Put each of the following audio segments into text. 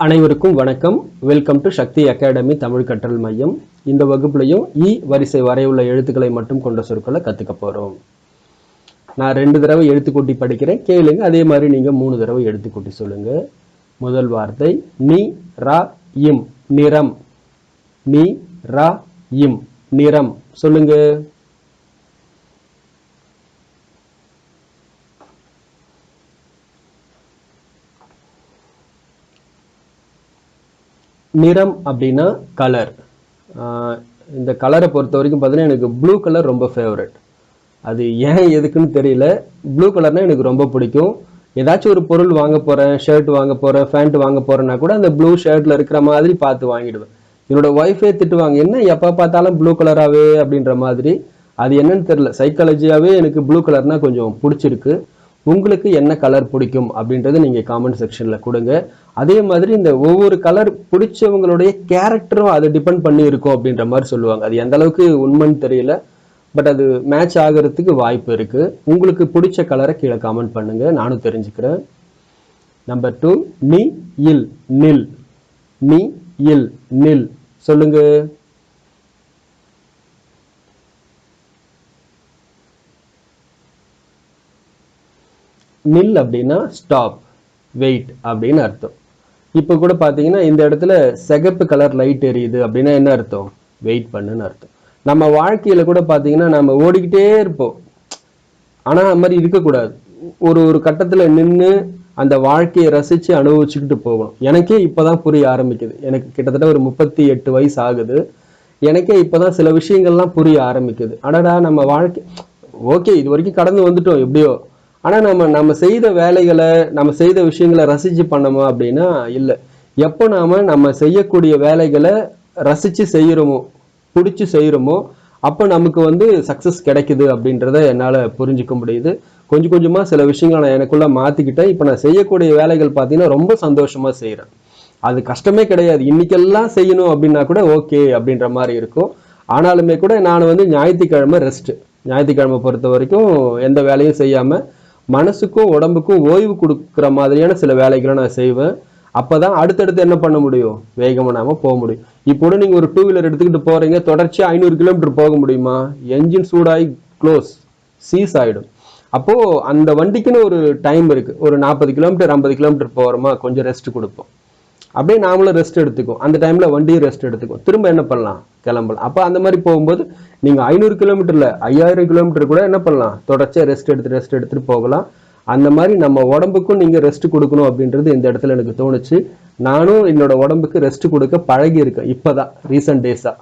அனைவருக்கும் வணக்கம். Welcome to Sakthi academy Tamil கற்றல் மையம். இந்த வகுப்புலையும் இ வரிசை வரையுள்ள எழுத்துக்களை மட்டும் கொண்ட சொற்களை கற்றுக்க போகிறோம் நான் ரெண்டு தடவை எழுத்துக்கூட்டி படிக்கிறேன். கேளுங்க. அதே மாதிரி நீங்கள் மூணு தடவை எழுத்துக்கூட்டி சொல்லுங்க. முதல் வார்த்தை நீ ரா இம். நிறம். நீ ரா இம். நிறம். சொல்லுங்கள் நிறம் அப்படின்னா கலர் இந்த கலரை பொறுத்த வரைக்கும் பார்த்தீங்கன்னா எனக்கு ப்ளூ கலர் ரொம்ப ஃபேவரட் அது ஏன் எதுக்குன்னு தெரியல. ப்ளூ கலர்னால் எனக்கு ரொம்ப பிடிக்கும். ஏதாச்சும் ஒரு பொருள் வாங்க போகிறேன் ஷர்ட் வாங்க போகிறேன் ஃபேண்ட் வாங்க போகிறேன்னா கூட அந்த ப்ளூ ஷர்ட்டில் இருக்கிற மாதிரி பார்த்து வாங்கிடுவேன். என்னோட ஒய்ஃபே திட்டுவாங்க என்ன எப்போ பார்த்தாலும் ப்ளூ கலராகவே அப்படின்ற மாதிரி. அது என்னன்னு தெரியல. சைக்காலஜியாகவே எனக்கு ப்ளூ கலர்னால் கொஞ்சம் பிடிச்சிருக்கு. உங்களுக்கு என்ன கலர் பிடிக்கும் அப்படின்றத நீங்கள் காமெண்ட் செக்ஷனில் கொடுங்க. அதே மாதிரி இந்த ஒவ்வொரு கலர் பிடிச்சவங்களுடைய கேரக்டரும் அதை டிபெண்ட் பண்ணி இருக்கும் அப்படின்ற மாதிரி சொல்லுவாங்க. அது எந்த அளவுக்கு உண்மைன்னு தெரியல. பட் அது மேட்ச் ஆகிறதுக்கு வாய்ப்பு இருக்குது உங்களுக்கு பிடிச்ச கலரை கீழே காமெண்ட் பண்ணுங்க. நானும் தெரிஞ்சுக்கிறேன். நம்பர் டூ நீ இல் நில். நீ இல் நில். சொல்லுங்கள் நில் அப்படின்னா ஸ்டாப் வெயிட் அப்படின்னு அர்த்தம். இப்போ கூட பார்த்தீங்கன்னா இந்த இடத்துல சிகப்பு கலர் லைட் எரியுது அப்படின்னா என்ன அர்த்தம்? வெயிட் பண்ணுன்னு அர்த்தம். நம்ம வாழ்க்கையில் கூட பார்த்தீங்கன்னா நம்ம ஓடிக்கிட்டே இருப்போம். ஆனால் அது மாதிரி இருக்கக்கூடாது. ஒரு ஒரு கட்டத்தில் நின்று அந்த வாழ்க்கையை ரசித்து அனுபவிச்சுக்கிட்டு போகணும். எனக்கே இப்போ தான் புரிய ஆரம்பிக்குது. எனக்கு கிட்டத்தட்ட ஒரு முப்பத்தி எட்டு வயசு ஆகுது. எனக்கே இப்போ தான் சில விஷயங்கள்லாம் புரிய ஆரம்பிக்குது. அடடா நம்ம வாழ்க்கை ஓகே இது வரைக்கும் கடந்து வந்துட்டோம் எப்படியோ. ஆனால் நம்ம நம்ம செய்த வேலைகளை நம்ம செய்த விஷயங்களை ரசித்து பண்ணோமா அப்படின்னா இல்லை. எப்போ நாம் நம்ம செய்யக்கூடிய வேலைகளை ரசித்து செய்கிறோமோ பிடிச்சி செய்கிறோமோ அப்போ நமக்கு வந்து சக்ஸஸ் கிடைக்குது அப்படின்றத என்னால் புரிஞ்சுக்க முடியுது. கொஞ்சம் கொஞ்சமாக சில விஷயங்களை நான் எனக்குள்ளே மாற்றிக்கிட்டேன் இப்போ நான் செய்யக்கூடிய வேலைகள் பார்த்தீங்கன்னா ரொம்ப சந்தோஷமாக செய்கிறேன் அது கஷ்டமே கிடையாது. இன்னைக்கெல்லாம் செய்யணும் அப்படின்னா கூட ஓகே அப்படின்ற மாதிரி இருக்கும். ஆனாலுமே கூட நான் வந்து ஞாயிற்றுக்கிழமை ரெஸ்ட்டு ஞாயிற்றுக்கிழமை பொறுத்த வரைக்கும் எந்த வேலையும் செய்யாமல் மனசுக்கும் உடம்புக்கும் ஓய்வு கொடுக்குற மாதிரியான சில வேலைகளை நான் செய்வேன். அப்போ தான் அடுத்தடுத்து என்ன பண்ண முடியும்? வேகமாக நாம் போக முடியும். இப்போ நீங்கள் ஒரு டூ வீலர் எடுத்துக்கிட்டு போகிறீங்க தொடர்ச்சியாக ஐநூறு கிலோமீட்டர் போக முடியுமா? என்ஜின் சூடாகி க்ளோஸ் சீஸ் ஆகிடும் அப்போது அந்த வண்டிக்குன்னு ஒரு டைம் இருக்குது ஒரு நாற்பது கிலோமீட்டர் ஐம்பது கிலோமீட்டர் போகிறோமா கொஞ்சம் ரெஸ்ட் கொடுப்போம். அப்படியே நாமளும் ரெஸ்ட் எடுத்துக்கும் அந்த டைம்ல வண்டியும் ரெஸ்ட் எடுத்துக்கும் திரும்ப என்ன பண்ணலாம்? கிளம்பலாம். அப்போ அந்த மாதிரி போகும்போது நீங்க ஐநூறு கிலோமீட்டர்ல ஐயாயிரம் கிலோமீட்டர் கூட என்ன பண்ணலாம்? தொடர்ச்சியா ரெஸ்ட் எடுத்து ரெஸ்ட் எடுத்துட்டு போகலாம். அந்த மாதிரி நம்ம உடம்புக்கும் நீங்க ரெஸ்ட் கொடுக்கணும் அப்படின்றது இந்த இடத்துல எனக்கு தோணுச்சு. நானும் என்னோட உடம்புக்கு ரெஸ்ட் கொடுக்க பழகி இருக்கேன் இப்பதான் ரீசன்ட் டேஸா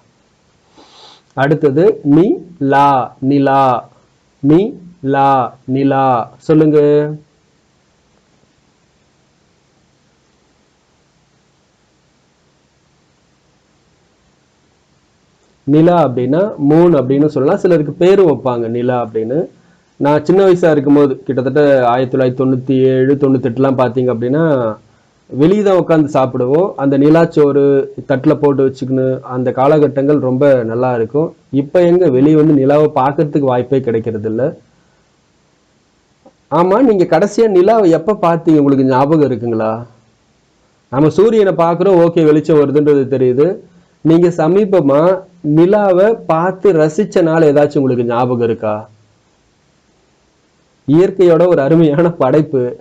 அடுத்தது நீ லா நிலா நீ லா நிலா. சொல்லுங்க. நிலா அப்படின்னா மூன் அப்படின்னு சொல்லலாம். சிலருக்கு பேரும் வைப்பாங்க நிலா அப்படின்னு. நான் சின்ன வயசாக இருக்கும்போது கிட்டத்தட்ட ஆயிரத்தி தொள்ளாயிரத்தி தொண்ணூற்றி ஏழு தொண்ணூத்தெட்டுலாம் பார்த்தீங்க அப்படின்னா வெளியே தான் உட்காந்து சாப்பிடுவோம். அந்த நிலாச்சோறு தட்டில் போட்டு வச்சுக்கணும் அந்த காலகட்டங்கள் ரொம்ப நல்லா இருக்கும். இப்போ எங்கே வெளியே வந்து நிலாவை பார்க்கறதுக்கு வாய்ப்பே கிடைக்கிறது இல்லை ஆமாம் நீங்கள் கடைசியாக நிலாவை எப்போ பார்த்தீங்க உங்களுக்கு ஞாபகம் இருக்குங்களா? நம்ம சூரியனை பார்க்குறோம் ஓகே வெளிச்சம் வருதுன்றது தெரியுது. நீங்கள் சமீபமாக நிலாவை பார்த்து ரசிச்ச நாள் ஏதாச்சும் உங்களுக்கு ஞாபகம் இருக்கா? இயற்கையோட ஒரு அருமையான படைப்பு.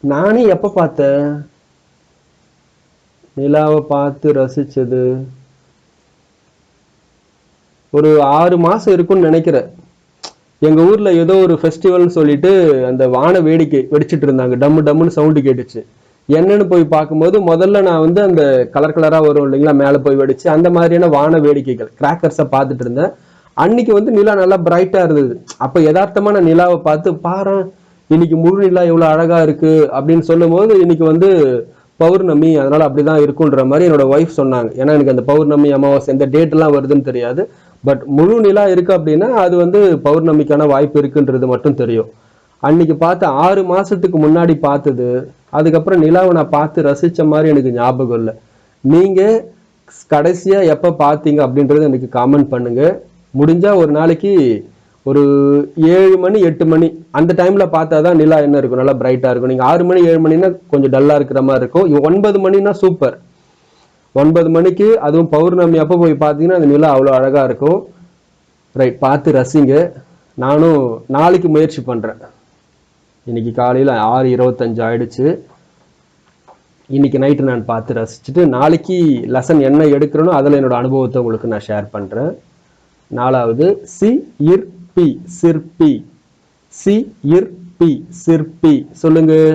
நானே எப்ப பார்த்தேன்? நிலாவை பார்த்து ரசிச்சது ஒரு ஆறு மாசம் இருக்கும்னு நினைக்கிறேன். எங்க ஊர்ல ஏதோ ஒரு ஃபெஸ்டிவல்னு சொல்லிட்டு அந்த வான வேடிக்கை வெடிச்சிட்டு இருந்தாங்க. டம்மு டம்முன்னு சவுண்டு கேட்டுச்சு. என்னன்னு போய் பார்க்கும்போது முதல்ல நான் வந்து அந்த கலர் கலரா வரும் இல்லைங்களா? மேல போய் வெடிச்சு அந்த மாதிரியான வான வேடிக்கைகள் கிராக்கர்ஸை பார்த்துட்டு இருந்தேன். அன்னைக்கு வந்து நிலா நல்லா பிரைட்டா இருந்தது. அப்ப யதார்த்தமான நிலாவை பார்த்து பாரு இன்னைக்கு முழு நிலா எவ்வளவு அழகா இருக்கு? அப்படின்னு சொல்லும் போது இன்னைக்கு வந்து பௌர்ணமி அதனால அப்படிதான் இருக்குன்ற மாதிரி என்னோட ஒய்ஃப் சொன்னாங்க. ஏன்னா எனக்கு அந்த பௌர்ணமி அமாவாசை எந்த டேட் எல்லாம் வருதுன்னு தெரியாது. பட் முழு நிலா இருக்கு அப்படின்னா அது வந்து பௌர்ணமிக்கான வாய்ப்பு இருக்குன்றது மட்டும் தெரியும். அன்னைக்கு பார்த்த ஆறு மாசத்துக்கு முன்னாடி பார்த்தது அதுக்கப்புறம் நிலாவை நான் பார்த்து ரசித்த மாதிரி எனக்கு ஞாபகம் இல்லை. நீங்கள் கடைசியாக எப்போ பார்த்தீங்க அப்படின்றது எனக்கு காமெண்ட் பண்ணுங்கள் முடிஞ்சால் ஒரு நாளைக்கு ஒரு ஏழு மணி எட்டு மணி அந்த டைமில் பார்த்தா தான் நிலா என்ன இருக்கும்? நல்லா பிரைட்டாக இருக்கும். நீங்கள் ஆறு மணி ஏழு மணினா கொஞ்சம் டல்லாக இருக்கிற மாதிரி இருக்கும். ஒன்பது மணினா சூப்பர் ஒன்பது மணிக்கு அதுவும் பௌர்ணமி அப்போ போய் பார்த்தீங்கன்னா அந்த நிலா அவ்வளோ அழகாக இருக்கும். ரைட் பார்த்து ரசிங்க. நானும் நாளைக்கு முயற்சி பண்ணுறேன் இன்னைக்கு காலையில் ஆறு இருபத்தஞ்சு ஆயிடுச்சு. இன்னைக்கு நைட்டு நான் பார்த்து ரசிச்சுட்டு நாளைக்கு லெசன் என்ன எடுக்கிறேனோ அதில் என்னோட அனுபவத்தை உங்களுக்கு நான் ஷேர் பண்ணுறேன் நாலாவது சி இர் பி சிற்பி சி இர் பி சிற்பி சொல்லுங்கள்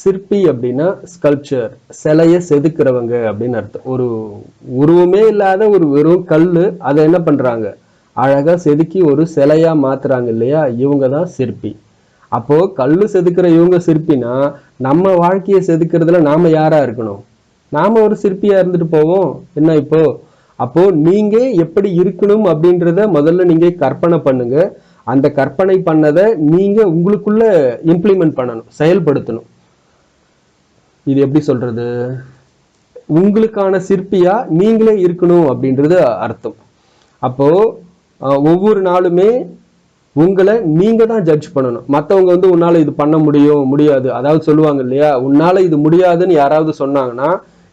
சிற்பி அப்படின்னா ஸ்கல்ப்சர் சிலையை செதுக்கிறவங்க அப்படின்னு அர்த்தம். ஒரு உருவமே இல்லாத ஒரு வெறும் கல் அதை என்ன பண்ணுறாங்க அழகாக செதுக்கி ஒரு சிலையாக மாற்றுறாங்க இல்லையா? இவங்க தான் சிற்பி. அப்போது கல் செதுக்கிற இவங்க சிற்பினா நம்ம வாழ்க்கையை செதுக்கிறதுல நாம் யாராக இருக்கணும்? நாம் ஒரு சிற்பியாக இருந்துட்டு போவோம். என்ன இப்போது அப்போது நீங்கள் எப்படி இருக்கணும் அப்படின்றத முதல்ல நீங்கள் கற்பனை பண்ணுங்கள் அந்த கற்பனை பண்ணதை நீங்கள் உங்களுக்குள்ளே இம்ப்ளிமெண்ட் பண்ணணும் செயல்படுத்தணும். இது எப்படி சொல்றது? உங்களுக்கான சிற்பியா நீங்களே இருக்கணும் அப்படின்றது அர்த்தம். அப்போ ஒவ்வொரு நாளுமே உங்களை நீங்க தான் ஜட்ஜ் பண்ணணும். மற்றவங்க வந்து உன்னால இது பண்ண முடியும் முடியாது. அதாவது சொல்லுவாங்க இல்லையா? உன்னால இது முடியாதுன்னு யாராவது சொன்னாங்கன்னா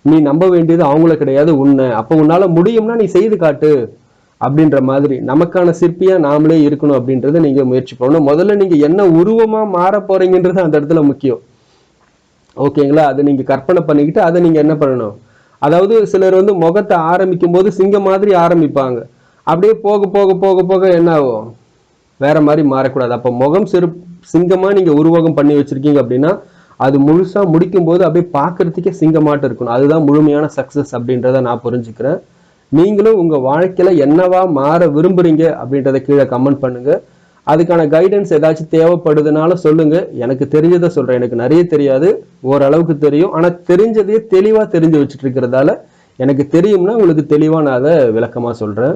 நீ நம்ப வேண்டியது அவங்கள கிடையாது உன்னை. அப்போ உன்னால முடியும்னா நீ செய்து காட்டு அப்படின்ற மாதிரி. நமக்கான சிற்பியா நாமளே இருக்கணும் அப்படின்றத நீங்க முயற்சி பண்ணணும். முதல்ல நீங்க என்ன உருவமா மாற போறீங்கன்றது அந்த இடத்துல முக்கியம். ஓகேங்களா? அதை நீங்கள் கற்பனை பண்ணிக்கிட்டு அதை நீங்கள் என்ன பண்ணணும்? அதாவது சிலர் வந்து முகத்தை ஆரம்பிக்கும் போது சிங்கம் மாதிரி ஆரம்பிப்பாங்க. அப்படியே போக போக போக போக என்ன ஆகும்? வேற மாதிரி மாறக்கூடாது. அப்போ முகம் சிறு சிங்கமாக நீங்கள் உருவகம் பண்ணி வச்சிருக்கீங்க அப்படின்னா அது முழுசாக முடிக்கும் போது அப்படியே பார்க்கறதுக்கே சிங்கமாட்டம் இருக்கணும். அதுதான் முழுமையான சக்ஸஸ் அப்படின்றத நான் புரிஞ்சுக்கிறேன். நீங்களும் உங்கள் வாழ்க்கையில் என்னவா மாற விரும்புகிறீங்க அப்படின்றத கீழே கமெண்ட் பண்ணுங்கள் அதுக்கான கைடன்ஸ் ஏதாச்சும் தேவைப்படுதுனால சொல்லுங்க. எனக்கு தெரிஞ்சதை சொல்றேன். எனக்கு நிறைய தெரியாது. ஓரளவுக்கு தெரியும். ஆனா தெரிஞ்சதையே தெளிவா தெரிஞ்சு வச்சுட்டு இருக்கிறதால எனக்கு தெரியும்னா உங்களுக்கு தெளிவா நான் அதை விளக்கமா சொல்றேன்.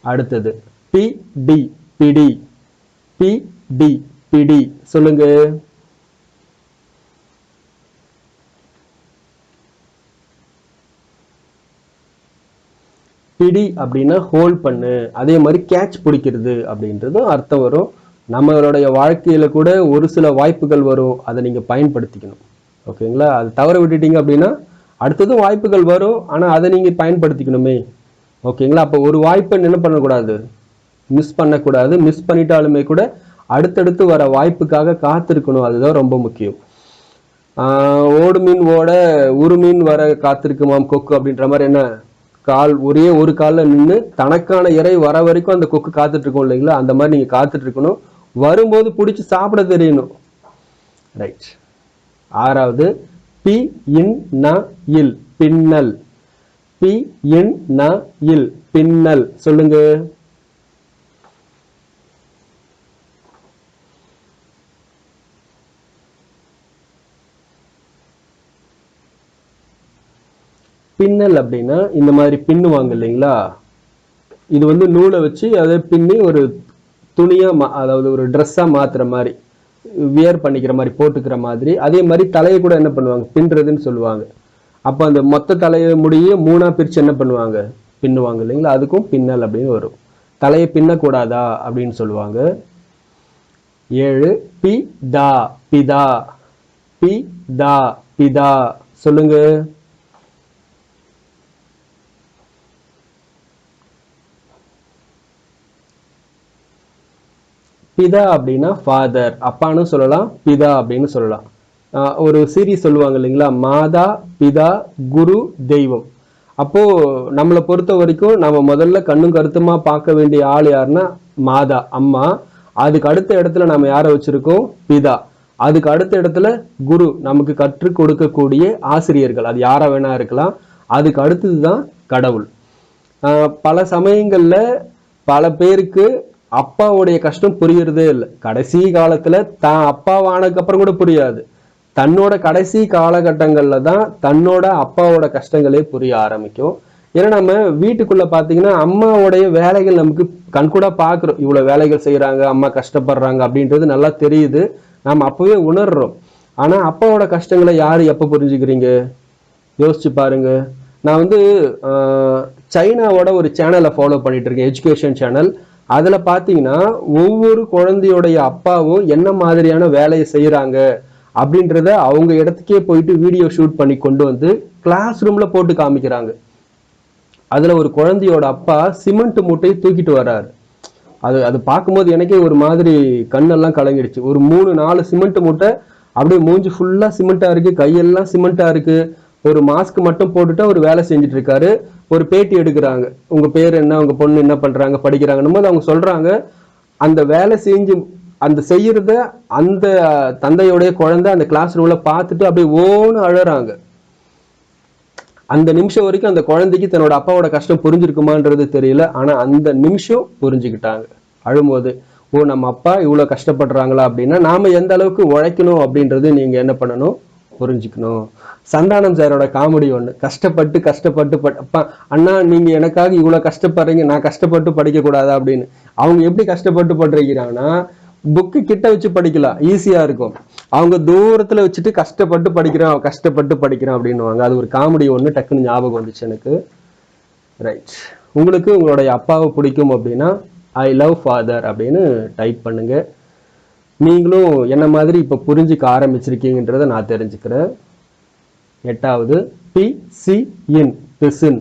அடுத்தது பி டி பிடி பி டி பிடி சொல்லுங்க. பிடி அப்படின்னா ஹோல்ட் பண்ணு அதே மாதிரி கேட்ச் பிடிக்கிறது அப்படின்றதும் அர்த்தம் வரும். நம்மளுடைய வாழ்க்கையில் கூட ஒரு சில வாய்ப்புகள் வரும் அதை நீங்கள் பயன்படுத்திக்கணும். ஓகேங்களா? அது தவற விட்டுட்டீங்க அப்படின்னா அடுத்ததும் வாய்ப்புகள் வரும் ஆனால் அதை நீங்கள் பயன்படுத்திக்கணுமே. ஓகேங்களா? அப்போ ஒரு வாய்ப்பை என்ன பண்ணக்கூடாது? மிஸ் பண்ணக்கூடாது. மிஸ் பண்ணிட்டாலுமே கூட அடுத்தடுத்து வர வாய்ப்புக்காக காத்திருக்கணும். அதுதான் ரொம்ப முக்கியம். ஓடு மீன் ஓட உரு மீன் வர காத்திருக்குமாம் கொக்கு அப்படின்ற மாதிரி என்ன? கால் ஒரே ஒரு காலில் நின்று தனக்கான இறை வர வரைக்கும் அந்த கொக்கு காத்துட்டு இல்லைங்களா? அந்த மாதிரி நீங்கள் காத்துட்டு இருக்கணும் வரும்போது பிடிச்சி சாப்பிட தெரியணும். ரைட் ஆறாவது பி இன் ந இல் பின்னல். பி இன் ந இல் பின்னல். சொல்லுங்க. பின்னல் அப்படின்னா இந்த மாதிரி பின்னுவாங்க இல்லைங்களா? இது வந்து நூலை வச்சு அதை பின்னி ஒரு துணியாக மா- அதாவது ஒரு ட்ரெஸ்ஸாக மாத்துற மாதிரி வியர் பண்ணிக்கிற மாதிரி போட்டுக்கிற மாதிரி அதே மாதிரி தலையை கூட என்ன பண்ணுவாங்க? பின்றதுன்னு சொல்லுவாங்க. அப்போ அந்த மொத்த தலையை முடிய மூணாக பிரித்து என்ன பண்ணுவாங்க? பின்னுவாங்க இல்லைங்களா? அதுக்கும் பின்னல் அப்படின்னு வரும். தலையை பின்னக்கூடாதா அப்படின்னு சொல்லுவாங்க. ஏழு பி தா பிதா. பி தா பிதா. சொல்லுங்கள் பிதா அப்படின்னா ஃபாதர் அப்பான்னு சொல்லலாம் பிதா அப்படின்னு சொல்லலாம். ஒரு சீரீஸ் சொல்லுவாங்க இல்லைங்களா? மாதா பிதா குரு தெய்வம். அப்போது நம்மளை பொறுத்த வரைக்கும் நம்ம முதல்ல கண்ணும் கருத்துமாக பார்க்க வேண்டிய ஆள் யாருன்னா மாதா அம்மா. அதுக்கு அடுத்த இடத்துல நம்ம யாரை வச்சுருக்கோம்? பிதா. அதுக்கு அடுத்த இடத்துல குரு நமக்கு கற்றுக் கொடுக்கக்கூடிய ஆசிரியர்கள். அது யாரை வேணா இருக்கலாம். அதுக்கு அடுத்தது தான் கடவுள் பல சமயங்களில் பல பேருக்கு அப்பாவுடைய கஷ்டம் புரியறதே இல்லை. கடைசி காலத்துல தான் அப்பாவானதுக்கு அப்புறம் கூட புரியாது. தன்னோட கடைசி காலகட்டங்கள்ல தான் தன்னோட அப்பாவோட கஷ்டங்களே புரிய ஆரம்பிக்கும். ஏன்னா நம்ம வீட்டுக்குள்ள பாத்தீங்கன்னா அம்மாவுடைய வேலைகள் நமக்கு கண்கூடா பாக்குறோம். இவ்வளவு வேலைகள் செய்யறாங்க அம்மா கஷ்டப்படுறாங்க அப்படின்றது நல்லா தெரியுது. நாம் அப்பவே உணர்றோம். ஆனா அப்பாவோட கஷ்டங்களை யாரு எப்ப புரிஞ்சுக்கிறீங்க? யோசிச்சு பாருங்க. நான் வந்து சைனாவோட ஒரு சேனலை ஃபாலோ பண்ணிட்டு இருக்கேன். எஜுகேஷன் சேனல் அதில் பார்த்தீங்கன்னா ஒவ்வொரு குழந்தையோடைய அப்பாவும் என்ன மாதிரியான வேலையை செய்கிறாங்க அப்படின்றத அவங்க இடத்துக்கே போயிட்டு வீடியோ ஷூட் பண்ணி கொண்டு வந்து கிளாஸ் ரூமில் போட்டு காமிக்கிறாங்க. அதில் ஒரு குழந்தையோட அப்பா சிமெண்ட் மூட்டையை தூக்கிட்டு வர்றாரு. அது அது பார்க்கும்போது எனக்கே ஒரு மாதிரி கண்ணெல்லாம் கலங்கிடுச்சு. ஒரு மூணு நாலு சிமெண்ட் மூட்டை அப்படியே மூஞ்சி ஃபுல்லாக சிமெண்ட்டாக இருக்கு கையெல்லாம் சிமெண்ட்டாக இருக்கு. ஒரு மாஸ்க் மட்டும் போட்டுட்டு அவர் வேலை செஞ்சுட்டு இருக்காரு ஒரு பேட்டி எடுக்கிறாங்க. உங்க பேர் என்ன உங்க பொண்ணு என்ன பண்றாங்க படிக்கிறாங்கன்னு போது அவங்க சொல்றாங்க அந்த வேலை செஞ்சு அந்த செய்யறத அந்த தந்தையோடைய குழந்தை அந்த கிளாஸ் ரூம்ல பார்த்துட்டு அப்படியே ஓன்னு அழறாங்க. அந்த நிமிஷம் வரைக்கும் அந்த குழந்தைக்கு தன்னோட அப்பாவோட கஷ்டம் புரிஞ்சிருக்குமான்றது தெரியல. ஆனா அந்த நிமிஷம் புரிஞ்சுக்கிட்டாங்க. அழும்போது ஓ நம்ம அப்பா இவ்வளவு கஷ்டப்படுறாங்களா? அப்படின்னா நாம எந்த அளவுக்கு உழைக்கணும் அப்படின்றது நீங்க என்ன பண்ணணும்? புரிஞ்சுக்கணும். சந்தானம் சாரோட காமெடி ஒன்று கஷ்டப்பட்டு கஷ்டப்பட்டு பட்- அப்பா அண்ணா நீங்கள் எனக்காக இவ்வளோ கஷ்டப்படுறீங்க நான் கஷ்டப்பட்டு படிக்கக்கூடாதா அப்படின்னு. அவங்க எப்படி கஷ்டப்பட்டு படிக்கிறாங்கன்னா புக்கு கிட்ட வச்சு படிக்கலாம். ஈஸியாக இருக்கும். அவங்க தூரத்தில் வச்சுட்டு கஷ்டப்பட்டு படிக்கிறான் கஷ்டப்பட்டு படிக்கிறான் அப்படின்னுவாங்க. அது ஒரு காமெடி ஒன்று டக்குன்னு ஞாபகம் வந்துச்சு எனக்கு. ரைட் உங்களுக்கு உங்களுடைய அப்பாவை பிடிக்கும் அப்படின்னா ஐ லவ் ஃபாதர் அப்படின்னு டைப் பண்ணுங்கள் நீங்களும் என்ன மாதிரி இப்போ புரிஞ்சுக்க ஆரம்பிச்சிருக்கீங்கன்றத நான் தெரிஞ்சுக்கிறேன். எட்டாவது பி பிசின்.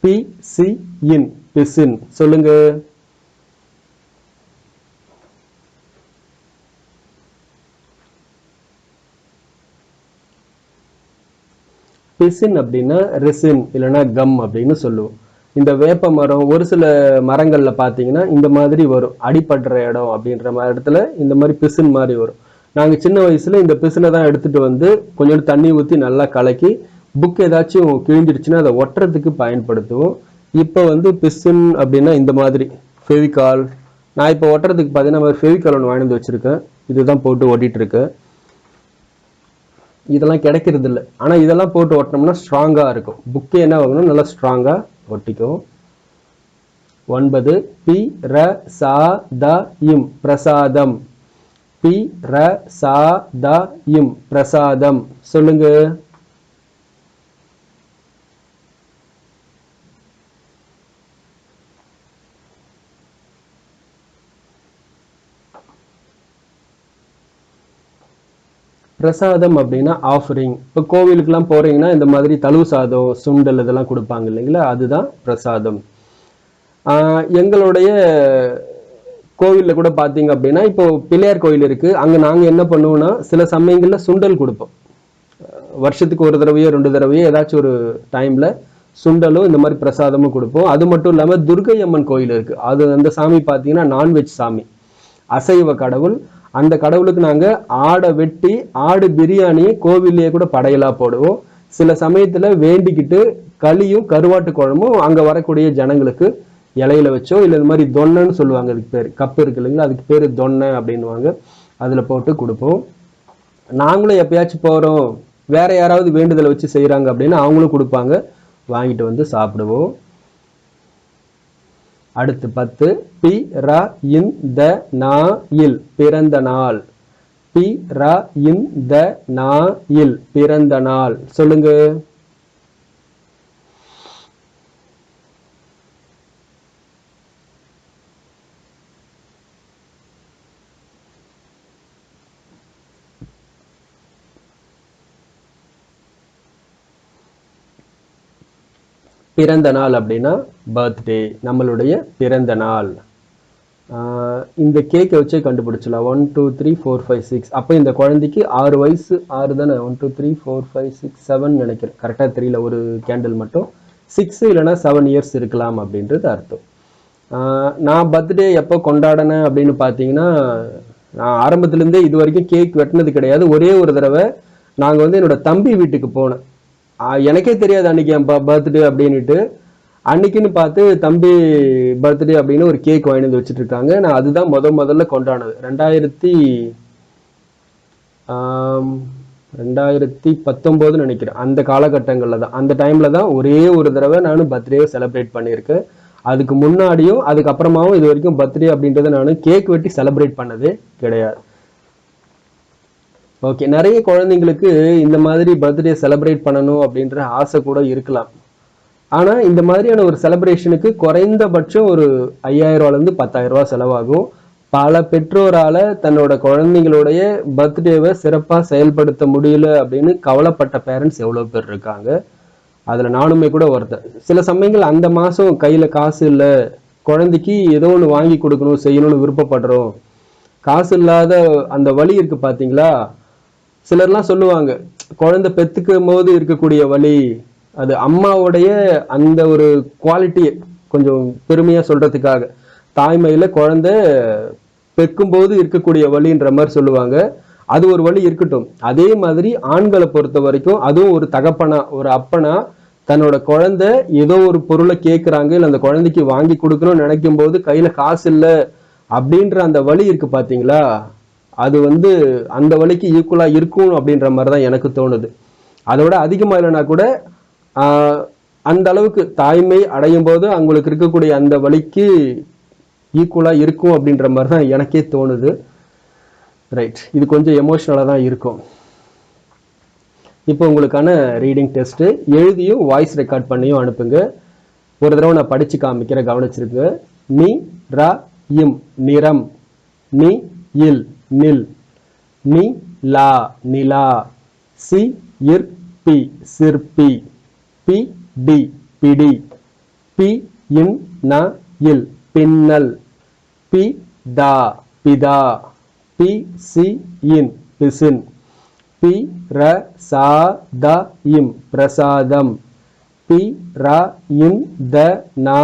பி சி இன் பிசின். சொல்லுங்க. பிசின் அப்படின்னா ரெசின் இல்லைன்னா கம் அப்படின்னு சொல்லுவோம். இந்த வேப்ப மரம் ஒரு சில மரங்களில் பார்த்தீங்கன்னா இந்த மாதிரி வரும். அடிப்படுற இடம் அப்படின்ற மாதிரி இடத்துல இந்த மாதிரி பிசின் மாதிரி வரும். நாங்கள் சின்ன வயசில் இந்த பிசினை தான் எடுத்துகிட்டு வந்து கொஞ்சோண்டு தண்ணி ஊற்றி நல்லா கலக்கி புக் ஏதாச்சும் கிழிஞ்சிருச்சுன்னா அதை ஒட்டுறதுக்கு பயன்படுத்துவோம். இப்போ வந்து பிசின் அப்படின்னா இந்த மாதிரி ஃபெவிகால். நான் இப்போ ஒட்டுறதுக்கு பார்த்தீங்கன்னா ஃபெவிகால் ஒன்று வாங்கி வச்சுருக்கேன். இதுதான் போட்டு ஓட்டிகிட்ருக்கேன் இதெல்லாம் கிடைக்கிறது இல்லை ஆனால் இதெல்லாம் போட்டு ஒட்டினோம்னா ஸ்ட்ராங்காக இருக்கும். புக்கே என்ன வாங்கணும் நல்லா ஸ்ட்ராங்காக ஒட்டிக்கும் ஒன்பது பி ர சா த இம் பிரசாதம். பி ர சா த இம் பிரசாதம். சொல்லுங்க. பிரசாதம் அப்படின்னா ஆஃபரிங் இப்போ கோவிலுக்கெல்லாம் போகிறீங்கன்னா இந்த மாதிரி தழுவு சாதம் சுண்டல் இதெல்லாம் கொடுப்பாங்க இல்லைங்களா? அதுதான் பிரசாதம். எங்களுடைய கோவிலில் கூட பார்த்தீங்க அப்படின்னா இப்போ பிள்ளையார் கோயில் இருக்குது அங்கே நாங்கள் என்ன பண்ணுவோம்னா சில சமயங்களில் சுண்டல் கொடுப்போம். வருஷத்துக்கு ஒரு தடவையோ ரெண்டு தடவையோ ஏதாச்சும் ஒரு டைமில் சுண்டலும் இந்த மாதிரி பிரசாதமும் கொடுப்போம். அது மட்டும் இல்லாமல் துர்கை அம்மன் கோயில் இருக்குது அது அந்த சாமி பார்த்தீங்கன்னா நான்வெஜ் சாமி. அசைவ கடவுள் அந்த கடவுளுக்கு நாங்கள் ஆடை வெட்டி ஆடு பிரியாணியை கோவில்லையே கூட படையலாக போடுவோம். சில சமயத்தில் வேண்டிக்கிட்டு களியும் கருவாட்டு குழம்பும் அங்கே வரக்கூடிய ஜனங்களுக்கு இலையில வச்சோ இல்லை இந்த மாதிரி தொன்னைன்னு சொல்லுவாங்க அதுக்கு பேர் கப்பு இருக்கு இல்லைங்களா அதுக்கு பேர் தொன்னை அப்படின்னுவாங்க. அதில் போட்டு கொடுப்போம். நாங்களும் எப்பயாச்சும் போகிறோம் வேற யாராவது வேண்டுதலை வச்சு செய்கிறாங்க அப்படின்னு அவங்களும் கொடுப்பாங்க. வாங்கிட்டு வந்து சாப்பிடுவோம். அடுத்து பத்து. பி ர இன் த நா இல். பிறந்த நாள். பி ர இன் த நா இல். பிறந்த நாள். சொல்லுங்க. பிறந்த நாள் அப்படின்னா பர்த்டே நம்மளுடைய பிறந்த நாள். இந்த கேக்கை வச்சே கண்டுபிடிச்சலாம் one two three four five six அப்போ இந்த குழந்தைக்கு ஆறு வயசு ஆறு தானே? One two three four five six seven நினைக்கிறேன். கரெக்டாக தெரியல ஒரு கேண்டில் மட்டும். சிக்ஸ் இல்லைனா செவன் இயர்ஸ் இருக்கலாம் அப்படின்றது அர்த்தம். நான் பர்த்டே எப்போ கொண்டாடினேன் அப்படின்னு பார்த்தீங்கன்னா நான் ஆரம்பத்துலேருந்தே இது வரைக்கும் கேக் வெட்டினது கிடையாது. ஒரே ஒரு தடவை நாங்கள் வந்து என்னோட தம்பி வீட்டுக்கு போனேன். எனக்கே தெரியாது அன்னைக்கு என் பர்த்டே அப்படின்னுட்டு. அன்னைக்குன்னு பார்த்து தம்பி பர்த்டே அப்படின்னு ஒரு கேக் வாங்கி வந்து வச்சுட்டு இருக்காங்க நான் அதுதான் முத முதல்ல கொண்டாடினது. ரெண்டாயிரத்தி ரெண்டாயிரத்தி பத்தொம்போதுன்னு நினைக்கிறேன். அந்த காலகட்டங்களில் தான். அந்த டைமில் தான் ஒரே ஒரு தடவை நான் பர்த்டேவை செலிப்ரேட் பண்ணியிருக்கேன். அதுக்கு முன்னாடியும் அதுக்கப்புறமாவும் இது வரைக்கும் பர்த்டே அப்படின்றத நான் கேக் வெட்டி செலிப்ரேட் பண்ணதே கிடையாது. ஓகே நிறைய குழந்தைங்களுக்கு இந்த மாதிரி பர்த்டே செலிப்ரேட் பண்ணணும் அப்படின்ற ஆசை கூட இருக்கலாம். ஆனால் இந்த மாதிரியான ஒரு செலப்ரேஷனுக்கு குறைந்தபட்சம் ஒரு ஐயாயிரம் பத்தாயிரரூவா செலவாகும். பல பெற்றோரால் தன்னோட குழந்தைங்களுடைய பர்த்டேவை சிறப்பாக செயல்படுத்த முடியல அப்படின்னு கவலைப்பட்ட பேரண்ட்ஸ் எவ்வளோ பேர் இருக்காங்க. அதில் நானுமே கூட ஒருத்தர் சில சமயங்கள் அந்த மாதம் கையில் காசு இல்லை. குழந்தைக்கு ஏதோ ஒன்று வாங்கி கொடுக்கணும் செய்யணும்னு விருப்பப்படுறோம். காசு இல்லாத அந்த வழி இருக்குது பார்த்தீங்களா சிலர்லாம் சொல்லுவாங்க குழந்தை பெத்துக்கும் போது இருக்கக்கூடிய வழி அது அம்மாவுடைய அந்த ஒரு குவாலிட்டியை கொஞ்சம் பெருமையா சொல்றதுக்காக. தாய்மையில குழந்தை பெக்கும்போது இருக்கக்கூடிய வழின்ற மாதிரி சொல்லுவாங்க. அது ஒரு வழி இருக்கட்டும். அதே மாதிரி ஆண்களை பொறுத்த வரைக்கும் அதுவும் ஒரு தகப்பனா ஒரு அப்பனா தன்னோட குழந்தை ஏதோ ஒரு பொருளை கேட்குறாங்க இல்லை அந்த குழந்தைக்கு வாங்கி கொடுக்கணும்னு நினைக்கும் போது கையில காசு இல்லை அப்படின்ற அந்த வழி இருக்கு பாத்தீங்களா? அது வந்து அந்த வழிக்கு ஈக்குவலாக இருக்கும் அப்படின்ற மாதிரி தான் எனக்கு தோணுது. அதோட அதிகமாக இல்லைனா கூட அந்த அளவுக்கு தாய்மை அடையும் போது அவங்களுக்கு இருக்கக்கூடிய அந்த வழிக்கு ஈக்குவலாக இருக்கும் அப்படின்ற மாதிரி தான் எனக்கே தோணுது. ரைட் இது கொஞ்சம் எமோஷ்னலாக தான் இருக்கும். இப்போ உங்களுக்கான ரீடிங் டெஸ்ட்டு எழுதியும் வாய்ஸ் ரெக்கார்ட் பண்ணியும் அனுப்புங்க. ஒரு தடவை நான் படித்து காமிக்கிறேன் கவனிச்சிருக்கு நீ ர இம் நிறம். நீ இல். நில். நி லா நிலா. சி இர் பி சிற்பி. பி டி பிடி. பி இன் ந இல் பின்னல். பி தா பிதா. பி சி இன் பிசின். பி ர சா த இம் பிரசாதம். பி ர இன் த நா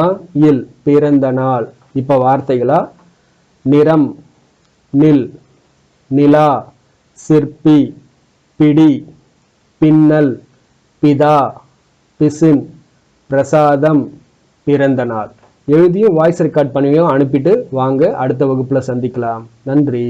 இல் பிறந்த நாள். இப்போ வார்த்தைகளா? நிறம். நில். நிலா சிற்பி பிடி பின்னல் பிதா பிசின் பிரசாதம் பிறந்த நாள் எழுதியும் வாய்ஸ் ரெக்கார்ட் பண்ணியும் அனுப்பிட்டு வாங்க அடுத்த வகுப்பில் சந்திக்கலாம். நன்றி.